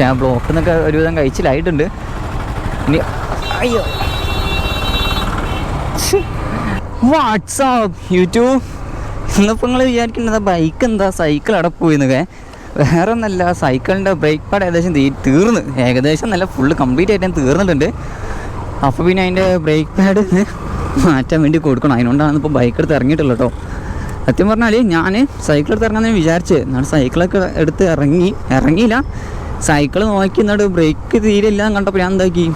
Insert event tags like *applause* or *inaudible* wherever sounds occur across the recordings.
Okay ആ ബ്ലോക്കിൽ നിന്നൊക്കെ ഒരുവിധം കഴിച്ചിലായിട്ടുണ്ട്. ഇനി അയ്യോ. വാട്സാപ്പ് യൂട്യൂബ് ഇന്നിപ്പോൾ നിങ്ങൾ വിചാരിക്കുന്നത് ബൈക്ക് എന്താ? സൈക്കിൾ അവിടെ പോയിന്നൊക്കെ വേറെ ഒന്നല്ല സൈക്കിളിന്റെ ബ്രേക്ക് പാഡ് ഏകദേശം തീ തീർന്ന്. ഏകദേശം നല്ല ഫുള്ള് കംപ്ലീറ്റ് ആയിട്ട് ഞാൻ തീർന്നിട്ടുണ്ട്. അപ്പോൾ പിന്നെ അതിന്റെ ബ്രേക്ക് പാഡ് മാറ്റാൻ വേണ്ടി കൊടുക്കണം. അതിനോണ്ടാണ് ഇപ്പോൾ ബൈക്ക് എടുത്ത് ഇറങ്ങിയിട്ടുള്ളത് കേട്ടോ സത്യം പറഞ്ഞാൽ ഞാൻ സൈക്കിൾ എടുത്ത് ഇറങ്ങാമെന്ന് വിചാരിച്ച്. നമ്മുടെ സൈക്കിളൊക്കെ എടുത്ത് ഇറങ്ങി ഇറങ്ങിയില്ല. സൈക്കിൾ നോക്കി എന്നിട്ട് ബ്രേക്ക് തീരെ ഇല്ല എന്ന് കണ്ടപ്പോൾ ഞാൻ എന്താക്കി?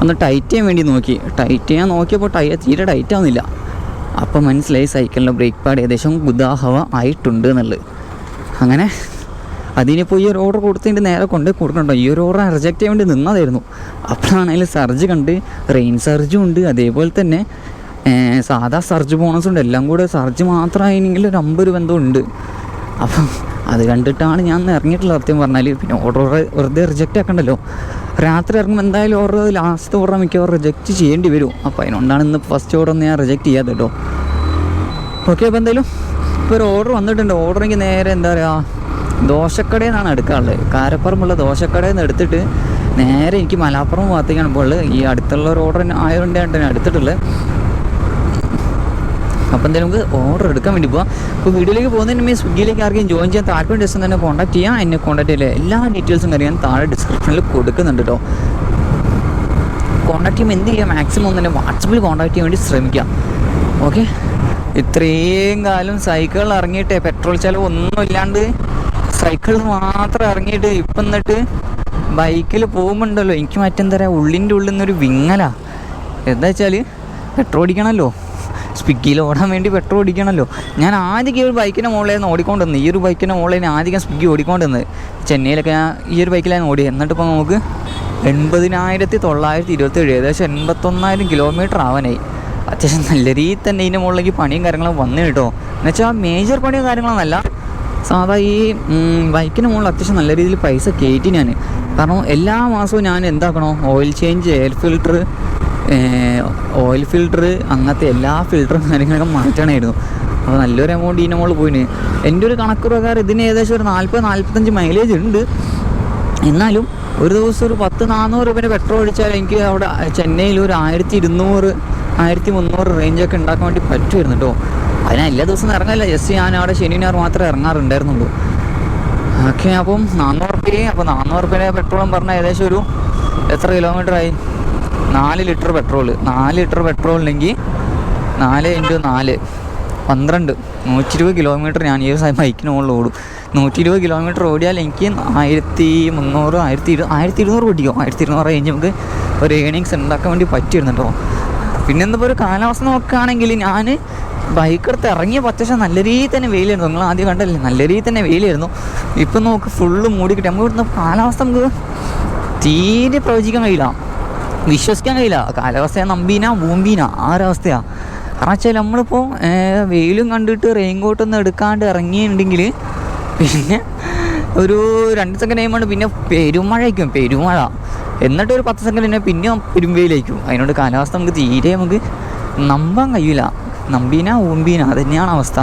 ഒന്ന് ടൈറ്റ് ചെയ്യാൻ വേണ്ടി നോക്കി. ടൈറ്റ് ചെയ്യാൻ നോക്കിയപ്പോൾ ടൈ തീരെ ടൈറ്റ് ആവുന്നില്ല. അപ്പോൾ മനസ്സിലായി സൈക്കിളിന്റെ ബ്രേക്ക് പാഡ് ഏകദേശം ഗുദാഹവ ആയിട്ടുണ്ട് എന്നുള്ളത്. അങ്ങനെ അതിനിപ്പോൾ ഈ ഒരു ഓർഡർ കൊടുത്തതിന്റെ നേരെ കൊണ്ട് കൊടുക്കണ്ടോ ഈ ഒരു ഓർഡർ റിജക്റ്റ് ചെയ്യാൻ വേണ്ടി നിന്നതായിരുന്നു. അപ്പോഴാണെങ്കിൽ സർജ് കണ്ട് റെയിൻ സർജും ഉണ്ട്. അതേപോലെ തന്നെ സാധാ സർജ് ബോണസും ഉണ്ട്. എല്ലാം കൂടെ സർജ് മാത്രമായിരുന്നെങ്കിൽ ഒരു അമ്പത് ഉണ്ട്. അപ്പം അത് കണ്ടിട്ടാണ് ഞാൻ ഇറങ്ങിയിട്ടുള്ളത് സത്യം പറഞ്ഞാൽ പിന്നെ ഓർഡർ വെറുതെ റിജക്റ്റ് ആക്കണ്ടല്ലോ. രാത്രി ഇറങ്ങുമ്പോൾ എന്തായാലും ഓർഡർ ലാസ്റ്റ് ഓർഡർ മിക്കവാറും റിജക്റ്റ് ചെയ്യേണ്ടി വരും. അപ്പോൾ അതിനോണ്ടാണ് ഇന്ന് ഫസ്റ്റ് ഓർഡർ ഞാൻ റിജക്റ്റ് ചെയ്യാതെ കേട്ടോ. ഓക്കെ അപ്പോൾ എന്തായാലും ഇപ്പോൾ ഒരു ഓർഡർ വന്നിട്ടുണ്ട്. ഓർഡർ എനിക്ക് നേരെ എന്താ പറയുക ദോശക്കടയിൽ നിന്നാണ് എടുക്കാറുള്ളത് കാരപ്പുറമുള്ള ദോശക്കടയിൽ നിന്ന് എടുത്തിട്ട് നേരെ എനിക്ക് മലാപ്പുറം ഭാഗത്തേക്കാണ് ഇപ്പോൾ ഉള്ളത് ഈ അടുത്തുള്ള ഒരു ഓർഡർ ആയതുകൊണ്ടാണ് ഞാൻ എടുത്തിട്ടുള്ളത്. അപ്പോൾ എന്തായാലും നമുക്ക് ഓർഡർ എടുക്കാൻ വേണ്ടി പോവാം. അപ്പോൾ വീഡിയോയിലേക്ക് പോകുന്നതിന് മുമ്പ് സ്വിഗ്ഗിയിലേക്ക് ആർക്കും ജോയിൻ ചെയ്യാൻ താല്പര്യം ദിവസം തന്നെ കോൺടാക്ട് ചെയ്യാം. എന്നെ കോൺടാക്ട് ചെയ്യില്ല എല്ലാ ഡീറ്റെയിൽസും അറിയാൻ താഴെ ഡിസ്ക്രിപ്ഷനിൽ കൊടുക്കുന്നുണ്ട് കേട്ടോ കോൺടാക്ട് ചെയ്യുമ്പോൾ എന്ത് ചെയ്യാം? മാക്സിമം തന്നെ വാട്സപ്പിൽ കോൺടാക്ട് ചെയ്യാൻ വേണ്ടി ശ്രമിക്കാം. ഓക്കെ ഇത്രയും കാലം സൈക്കിൾ ഇറങ്ങിയിട്ട് പെട്രോൾ ചിലവ് ഒന്നും ഇല്ലാണ്ട് സൈക്കിളിൽ മാത്രം ഇറങ്ങിയിട്ട് ഇപ്പം എന്നിട്ട് ബൈക്കിൽ പോകുമ്പോണ്ടല്ലോ. എനിക്ക് മറ്റെന്താ പറയുക ഉള്ളിന്റെ ഉള്ളിൽ നിന്നൊരു വിങ്ങലാ. എന്താ വെച്ചാൽ പെട്രോൾ അടിക്കണമല്ലോ സ്വിഗ്ഗിയിൽ ഓടാൻ വേണ്ടി പെട്രോൾ ഓടിക്കണമല്ലോ ഞാൻ ആദ്യം ഈ ഒരു ബൈക്കിന്റെ മുകളിലായിരുന്നു ഓടിക്കൊണ്ടിരുന്നത്. ഈ ഒരു ബൈക്കിന്റെ മുകളിൽ ആദ്യം സ്പിഗ്ഗി ഓടിക്കൊണ്ടിരുന്നത്. ചെന്നൈയിലൊക്കെ ഞാൻ ഈ ഒരു ബൈക്കിലാണ് ഓടിയത് എന്നിട്ട് ഇപ്പോൾ നമുക്ക് എൺപതിനായിരത്തി തൊള്ളായിരത്തി ഇരുപത്തി ഏഴ് ഏകദേശം എൺപത്തൊന്നായിരം കിലോമീറ്റർ ആവാനായി. അത്യാവശ്യം നല്ല രീതിയിൽ തന്നെ ഇതിന്റെ മുകളിലേക്ക് പണിയും കാര്യങ്ങളും വന്നു കേട്ടോ. എന്നുവെച്ചാൽ മേജർ പണിയോ കാര്യങ്ങളൊന്നല്ല സാധാ ഈ ബൈക്കിന് മുകളിൽ അത്യാവശ്യം നല്ല രീതിയിൽ പൈസ കയറ്റി ഞാൻ. കാരണം എല്ലാ മാസവും ഞാൻ എന്താക്കണോ? Oil change air filter oil filter അങ്ങനത്തെ എല്ലാ ഫിൽട്ടറും കാര്യങ്ങളൊക്കെ മാറ്റണമായിരുന്നു അപ്പോൾ നല്ലൊരു എമൗണ്ട് ഇതിനെ മുകളിൽ പോയിന്. എന്റെ ഒരു കണക്ക് പ്രകാരം ഇതിന് ഏകദേശം ഒരു നാൽപ്പത് നാൽപ്പത്തഞ്ച് മൈലേജ് ഉണ്ട്. എന്നാലും ഒരു ദിവസം ഒരു പത്ത് നാനൂറ് രൂപേന്റെ പെട്രോൾ ഒഴിച്ചാൽ എനിക്ക് അവിടെ ചെന്നൈയിൽ ഒരു ആയിരത്തി ഇരുന്നൂറ് ആയിരത്തി മുന്നൂറ് റേഞ്ചൊക്കെ ഉണ്ടാക്കാൻ വേണ്ടി പറ്റുമായിരുന്നു കേട്ടോ അതിന് എല്ലാ ദിവസവും ഇറങ്ങില്ല. ജസ്റ്റ് ഞാൻ അവിടെ ശനി ഞായർ മാത്രമേ ഇറങ്ങാറുണ്ടായിരുന്നുള്ളൂ. ഓക്കെ അപ്പം നാനൂറ് റുപ്യ അപ്പോൾ നാനൂറ് റുപ്യയുടെ പെട്രോളും പറഞ്ഞാൽ ഏകദേശം ഒരു എത്ര കിലോമീറ്റർ ആയി? നാല് ലിറ്റർ പെട്രോൾ നാല് ലിറ്റർ പെട്രോൾ ഉണ്ടെങ്കിൽ നാല് ഇന്റു നാല്. പന്ത്രണ്ട്. നൂറ്റി ഇരുപത് കിലോമീറ്റർ ഞാൻ ഈ ഒരു ബൈക്കിന് മുകളിൽ ഓടും. നൂറ്റി ഇരുപത് കിലോമീറ്റർ ഓടിയാൽ എനിക്ക് ആയിരത്തി മുന്നൂറ് ആയിരത്തി ഇരു ആയിരത്തി ഇരുന്നൂറ് ഓടിക്കും ആയിരത്തി ഇരുന്നൂറ് കഴിഞ്ഞ് നമുക്ക് ഒരു ഏണിങ്സ് ഉണ്ടാക്കാൻ വേണ്ടി പറ്റിയിരുന്നു കേട്ടോ പിന്നെ എന്തിപ്പോൾ ഒരു കാലാവസ്ഥ നോക്കുകയാണെങ്കിൽ ഞാൻ ബൈക്ക് എടുത്ത് ഇറങ്ങിയ പച്ചശം നല്ല രീതിയിൽ തന്നെ വെയിലായിരുന്നു. നിങ്ങൾ ആദ്യം കണ്ടല്ലേ? നല്ല രീതിയിൽ തന്നെ വെയിലായിരുന്നു. ഇപ്പം നമുക്ക് ഫുള്ള് മൂടി കിട്ടി. നമുക്ക് ഇവിടുന്ന് കാലാവസ്ഥ നമുക്ക് തീരെ പ്രവചിക്കാൻ കഴിയില്ല. വിശ്വസിക്കാൻ കഴിയില്ല കാലാവസ്ഥയെ നമ്പീന ഭൂമ്പീന ആ ഒരവസ്ഥയാണ് കാരണം വെച്ചാൽ നമ്മളിപ്പോൾ വെയിലും കണ്ടിട്ട് റെയിൻ കോട്ടൊന്നും എടുക്കാണ്ട് ഇറങ്ങിയിട്ടുണ്ടെങ്കിൽ പിന്നെ ഒരു രണ്ട് സെക്കൻഡ് കഴിയുമ്പോൾ പിന്നെ പെരുമഴയ്ക്കും പെരുമഴ. എന്നിട്ട് ഒരു പത്ത് സെക്കൻഡ് പിന്നെ പിന്നെ പെരുമ്പയിലേക്കും അതിനോട് കാലാവസ്ഥ നമുക്ക് തീരെ നമുക്ക് നമ്പാൻ കഴിയില്ല. നമ്പീന ഊമ്പീന അത് തന്നെയാണ് അവസ്ഥ.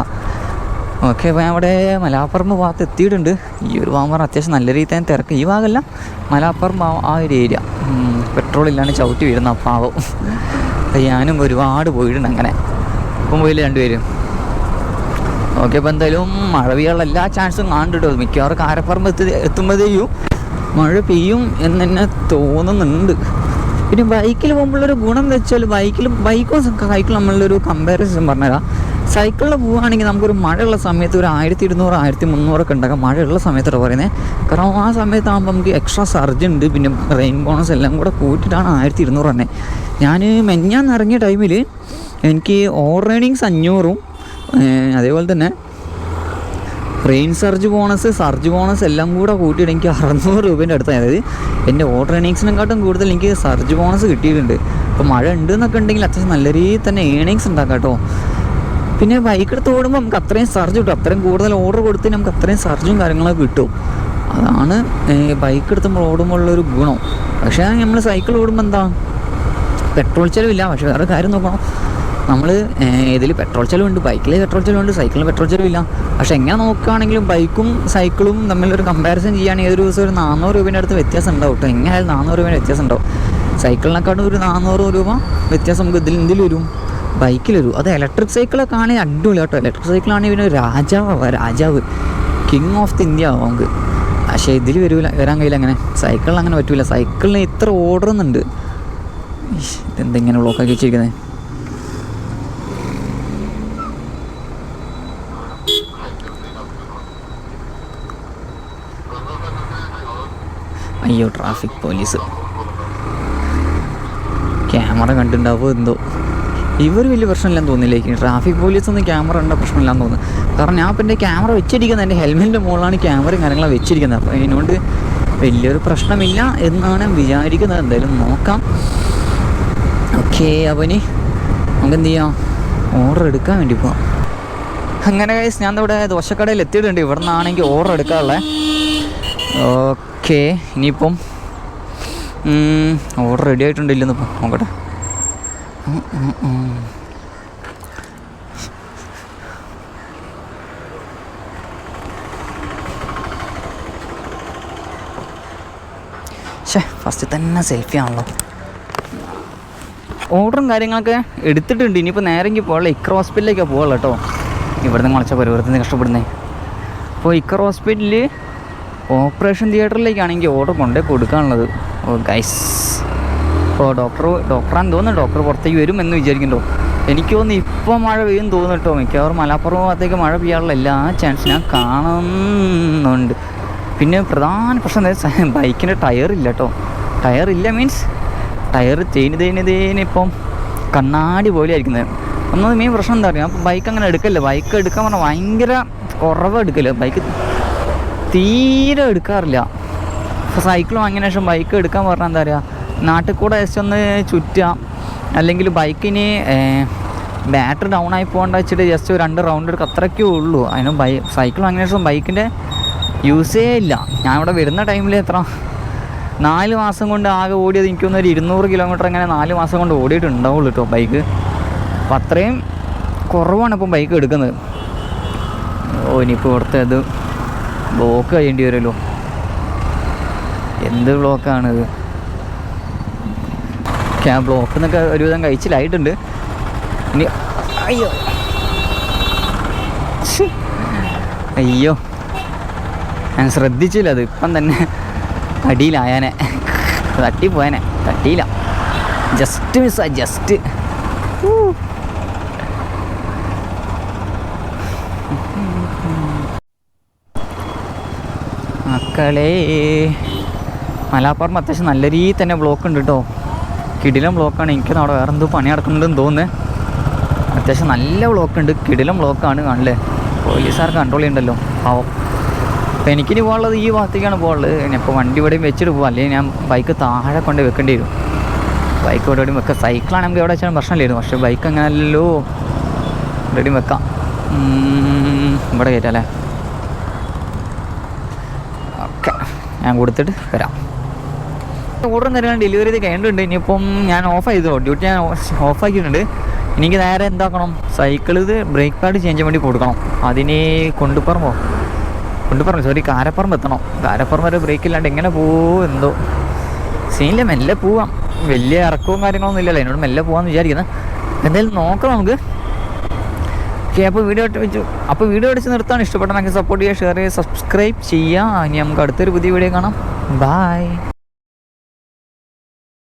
ഓക്കെ അപ്പോൾ ഞാൻ അവിടെ മലാപ്പുറം ഭാഗത്ത് എത്തിയിട്ടുണ്ട്. ഈ ഒരു ഭാഗം അത്യാവശ്യം നല്ല രീതിയിൽ തന്നെ തിരക്ക്. ഈ ഭാഗമല്ല മലാപ്പുറം ആ- ഒരു ഏരിയ. പെട്രോൾ ഇല്ലാണ്ട് ചവിട്ടി വരുന്ന ആ പാവം ഞാനും ഒരുപാട് പോയിട്ടുണ്ട് അങ്ങനെ. ഇപ്പം പോയില്ല രണ്ടുപേരും? ഓക്കെ അപ്പോൾ എന്തായാലും മഴ പെയ്യാനുള്ള എല്ലാ ചാൻസും കാണുന്നുണ്ട് മിക്കവാറും കാരപ്പറമ്പ് എത്തി എത്തുമ്പോഴത്തേക്കും മഴ പെയ്യും എന്ന് തന്നെ തോന്നുന്നുണ്ട്. പിന്നെ ബൈക്കിൽ പോകുമ്പോഴുള്ളൊരു ഗുണം എന്ന് വെച്ചാൽ ബൈക്കിൽ ബൈക്കും സൈക്കിളും നമ്മളുടെ ഒരു കമ്പാരിസൺ പറഞ്ഞുതരാം. സൈക്കിളിൽ പോവുകയാണെങ്കിൽ നമുക്കൊരു മഴയുള്ള സമയത്ത് ഒരു ആയിരത്തി ഇരുന്നൂറ് ആയിരത്തി മുന്നൂറൊക്കെ ഉണ്ടാക്കാം മഴയുള്ള സമയത്താണ് പറയുന്നത് കാരണം ആ സമയത്താകുമ്പോൾ നമുക്ക് എക്സ്ട്രാ സർജ് ഉണ്ട്. പിന്നെ റെയിൻ ബോണസ് എല്ലാം കൂടെ കൂട്ടിയിട്ടാണ് ആയിരത്തി ഇരുന്നൂറ് തന്നെ ഞാൻ മെഞ്ഞാന്ന് ഇറങ്ങിയ ടൈമിൽ എനിക്ക് ഓവർ റേണിങ്സ് അഞ്ഞൂറും അതേപോലെ തന്നെ rain surge bonus surge bonus എല്ലാം കൂടെ കൂട്ടിയിട്ട് എനിക്ക് അറുന്നൂറ് രൂപേന്റെ അടുത്ത് അതായത് എന്റെ ഓർഡർ ഏണിങ്സിനെക്കാട്ടും കൂടുതൽ എനിക്ക് സർജ് ബോണസ് കിട്ടിയിട്ടുണ്ട്. അപ്പോൾ മഴ ഉണ്ട് എന്നൊക്കെ ഉണ്ടെങ്കിൽ അത്യാവശ്യം നല്ല രീതിയിൽ തന്നെ ഏണിങ്സ് ഉണ്ടാക്കാം കേട്ടോ. പിന്നെ ബൈക്ക് എടുത്ത് ഓടുമ്പോൾ നമുക്ക് അത്രയും സർജ് കിട്ടും. അത്രയും കൂടുതൽ ഓർഡർ കൊടുത്ത് നമുക്ക് അത്രയും സർജും കാര്യങ്ങളൊക്കെ കിട്ടും. അതാണ് ബൈക്ക് എടുത്ത് നമ്മൾ ഓടുമ്പോൾ ഉള്ളൊരു ഗുണം. പക്ഷേ നമ്മൾ സൈക്കിൾ ഓടുമ്പോൾ എന്താ? പെട്രോൾ ചിലവില്ല. പക്ഷേ വേറെ കാര്യം നോക്കണം. നമ്മൾ ഇതിൽ പെട്രോൾ ചിലവുണ്ട്. ബൈക്കിൽ പെട്രോൾ ചിലവുണ്ട്. സൈക്കിളിൽ പെട്രോൾ ചിലവില്ല. പക്ഷേ എങ്ങനെ നോക്കുകയാണെങ്കിലും ബൈക്കും സൈക്കിളും തമ്മിലൊരു കമ്പാരിസൺ ചെയ്യുകയാണെങ്കിൽ ഏതൊരു ദിവസം ഒരു നാനൂറ് രൂപേന്റെ അടുത്ത് വ്യത്യാസം ഉണ്ടാവും കേട്ടോ എങ്ങനെയായാലും നാനൂറ് രൂപേന്റെ വ്യത്യാസം ഉണ്ടാവും. സൈക്കിളിനെക്കാട്ടും ഒരു നാനൂറ് രൂപ വ്യത്യാസം നമുക്ക് ഇതിൽ ഇതിൽ വരും. ബൈക്കിൽ വരും അത് ഇലക്ട്രിക് സൈക്കിളൊക്കെ ആണെങ്കിൽ അടിപൊളി കേട്ടോ. ഇലക്ട്രിക് സൈക്കിളാണെങ്കിൽ പിന്നെ രാജാവ് രാജാവ്. കിങ് ഓഫ് ദി ഇന്ത്യ ആവും നമുക്ക് പക്ഷേ ഇതിൽ വരൂല വരാൻ കഴിയില്ല അങ്ങനെ. സൈക്കിളിൽ അങ്ങനെ പറ്റൂല. സൈക്കിളിന് ഇത്ര ഓർഡർ ഒന്നുണ്ട്. ഇതെന്തെങ്ങനെ ബ്ലോക്കാക്കി വെച്ചിരിക്കുന്നത് അയ്യോ ട്രാഫിക് പോലീസ് ക്യാമറ കണ്ടിട്ടുണ്ടാവുമോ എന്തോ? ഇവർ വലിയ പ്രശ്നമില്ലെന്ന് തോന്നില്ല എനിക്ക് ട്രാഫിക് പോലീസ് ഒന്നും ക്യാമറ ഉണ്ട പ്രശ്നമില്ലാന്ന് തോന്നുന്നു. കാരണം ഞാൻ എന്റെ ക്യാമറ വെച്ചിരിക്കുന്നത് എന്റെ ഹെൽമെറ്റിന്റെ മുകളിലാണ് ക്യാമറയും കാര്യങ്ങളും വെച്ചിരിക്കുന്നത്. അപ്പോൾ അതിനോണ്ട് വലിയൊരു പ്രശ്നമില്ല എന്നാണ് വിചാരിക്കുന്നത്. എന്തായാലും നോക്കാം. ഓക്കെ അവന് നമുക്ക് എന്ത് ചെയ്യാം? ഓർഡർ എടുക്കാൻ വേണ്ടി പോവാം. അങ്ങനെ കഴിച്ച് ഞാൻ ഇവിടെ ദോശക്കടയിൽ എത്തിയിട്ടുണ്ട്. ഇവിടെ നിന്നാണെങ്കിൽ ഓർഡർ എടുക്കാനുള്ളത് ഓക്കെ ഇനിയിപ്പം ഓർഡർ റെഡി ആയിട്ടുണ്ടല്ലോ ഇന്നിപ്പം നോക്കട്ടെ. ഫസ്റ്റ് തന്നെ സെൽഫി ആണല്ലോ. ഓർഡറും കാര്യങ്ങളൊക്കെ എടുത്തിട്ടുണ്ട്. ഇനിയിപ്പോൾ നേരെങ്കിൽ പോകാനുള്ള ഇക്കർ ഹോസ്പിറ്റലിലേക്കാണ് പോകുള്ളൂ കേട്ടോ. ഇവിടുന്ന് മുളച്ച പരിവർത്തനം കഷ്ടപ്പെടുന്നേ. അപ്പോൾ ഇക്കർ ഹോസ്പിറ്റലിൽ ഓപ്പറേഷൻ തിയേറ്ററിലേക്കാണെങ്കിൽ ഓർഡർ കൊണ്ടേ കൊടുക്കാനുള്ളത്. ഓ ഗൈസ് അപ്പോൾ ഡോക്ടർ ഡോക്ടറാന്ന് തോന്നുന്നു. ഡോക്ടർ പുറത്തേക്ക് വരും എന്ന് വിചാരിക്കുന്നുണ്ടോ എനിക്ക് തോന്നുന്നു ഇപ്പോൾ മഴ പെയ്യും തോന്നിട്ടോ മിക്കവാറും മലപ്പുറം ഭാഗത്തേക്ക് മഴ പെയ്യാനുള്ള എല്ലാ ചാൻസും ഞാൻ കാണുന്നുണ്ട്. പിന്നെ പ്രധാന പ്രശ്നം എന്താ ബൈക്കിന്റെ *laughs* ടയർ ഇല്ല കേട്ടോ. ഇല്ല മീൻസ് ടയർ തേനി തേനി തേന് ഇപ്പം കണ്ണാടി പോലെ ആയിരിക്കുന്നത്. ഒന്നാമത് മെയിൻ പ്രശ്നം എന്താ പറയുക അപ്പോൾ ബൈക്ക് അങ്ങനെ എടുക്കല്ല ബൈക്ക് എടുക്കാൻ പറഞ്ഞാൽ ഭയങ്കര കുറവ് എടുക്കൽ. ബൈക്ക് തീരെ എടുക്കാറില്ല. ഇപ്പോൾ സൈക്കിൾ വാങ്ങിയതിനു ശേഷം ബൈക്ക് എടുക്കാൻ പറഞ്ഞാൽ എന്താ പറയുക നാട്ടിൽ കൂടെ ജസ്റ്റ് ഒന്ന് ചുറ്റുക അല്ലെങ്കിൽ ബൈക്കിന് ബാറ്ററി ഡൗൺ ആയി പോകേണ്ട വെച്ചിട്ട് ജസ്റ്റ് രണ്ട് റൗണ്ട് എടുക്കുക അത്രയ്ക്കേ ഉള്ളൂ. അതിന് ബൈ സൈക്കിൾ വാങ്ങിയ വെച്ചാൽ ബൈക്കിന്റെ യൂസേ ഇല്ല. ഞാൻ ഇവിടെ വരുന്ന ടൈമിൽ എത്ര? നാല് മാസം കൊണ്ട് ആകെ ഓടിയത് എനിക്കൊന്നും ഒരു ഇരുന്നൂറ് കിലോമീറ്റർ അങ്ങനെ നാല് മാസം കൊണ്ട് ഓടിയിട്ടുണ്ടാവുള്ളൂ കേട്ടോ ബൈക്ക് അപ്പം അത്രയും കുറവാണ് ഇപ്പം ബൈക്ക് എടുക്കുന്നത്. ഓ ഇനിയിപ്പോൾ ഇവിടുത്തെ ഇത് ബ്ലോക്ക് കഴിയേണ്ടി വരുമല്ലോ. എന്ത് ബ്ലോക്കാണിത് ആ ബ്ലോക്ക് എന്നൊക്കെ ഒരുവിധം കഴിച്ചിലായിട്ടുണ്ട്. ഇനി അയ്യോ. അയ്യോ. ഞാൻ ശ്രദ്ധിച്ചില്ല അത് ഇപ്പം തന്നെ അടിയിലായാനെ. തട്ടിപ്പോയനെ. തട്ടിയില്ല. ജസ്റ്റ് മിസ്സാ ജസ്റ്റ് മക്കളേ മലാപ്പുറം അത്യാവശ്യം നല്ല രീതിയിൽ തന്നെ ബ്ലോക്ക് ഉണ്ട് കേട്ടോ കിടിലം ബ്ലോക്കാണ് എനിക്ക് അവിടെ വേറെ എന്തോ പണി നടക്കുന്നുണ്ടെന്ന് തോന്നുന്നത് അത്യാവശ്യം നല്ല ബ്ലോക്ക് ഉണ്ട്. കിടിലം ബ്ലോക്കാണ് കാണില്ലേ പോലീസുകാർ കൺട്രോൾ ചെയ്യണ്ടല്ലോ. പാവം. അപ്പോൾ എനിക്കിനി പോകാനുള്ളത് ഈ ഭാഗത്തേക്കാണ് പോകാനുള്ളത്. ഞാനിപ്പോൾ വണ്ടി ഇവിടെയും വെച്ചിട്ട് പോകാം അല്ലെങ്കിൽ ഞാൻ ബൈക്ക് താഴെ കൊണ്ട് വെക്കേണ്ടി വരും. ബൈക്ക് ഇവിടെ എവിടെയും വെക്കാം. സൈക്കിളാണ് നമുക്ക് എവിടെ വെച്ചാലും പ്രശ്നമില്ലായിരുന്നു. പക്ഷേ ബൈക്ക് അങ്ങനല്ലോ എവിടെയും വെക്കാം. ഇവിടെ കയറ്റാം അല്ലേ? ഓക്കെ. ഞാൻ കൊടുത്തിട്ട് വരാം. ഓർഡറും തരാൻ ഡെലിവറി ചെയ്ത് കഴിഞ്ഞിട്ടുണ്ട് ഇനിയിപ്പം ഞാൻ ഓഫ് ചെയ്തു ഡ്യൂട്ടി ഞാൻ ഓഫ് ആക്കിയിട്ടുണ്ട്. എനിക്ക് നേരെ എന്താക്കണം? സൈക്കിൾ ഇത് ബ്രേക്ക് പാഡ് ചേഞ്ച് വേണ്ടി കൊടുക്കണം. അതിന് കൊണ്ടുപറമ്പോ. കൊണ്ടുപറമ്പ് സോറി കാരപ്പറമ്പ് എത്തണം. കാരപ്പറമ്പ് വരെ ബ്രേക്ക് ഇല്ലാണ്ട് എങ്ങനെ പോവോ എന്തോ. സീനില്ല മെല്ലെ പോവാം. വലിയ ഇറക്കവും കാര്യങ്ങളൊന്നും ഇല്ലല്ലോ. എന്നോട് മെല്ലെ പോകാമെന്ന് വിചാരിക്കുന്നത് എന്തായാലും നോക്കാം നമുക്ക്. ഓക്കെ അപ്പോൾ വീഡിയോ വെച്ചു. അപ്പോൾ വീഡിയോ അടിച്ച് നിർത്താൻ ഇഷ്ടപ്പെട്ടെങ്കിൽ സപ്പോർട്ട് ചെയ്യുക ഷെയർ ചെയ്യുക സബ്സ്ക്രൈബ് ചെയ്യുക. ഇനി നമുക്ക് അടുത്തൊരു പുതിയ വീഡിയോ കാണാം. ബായ്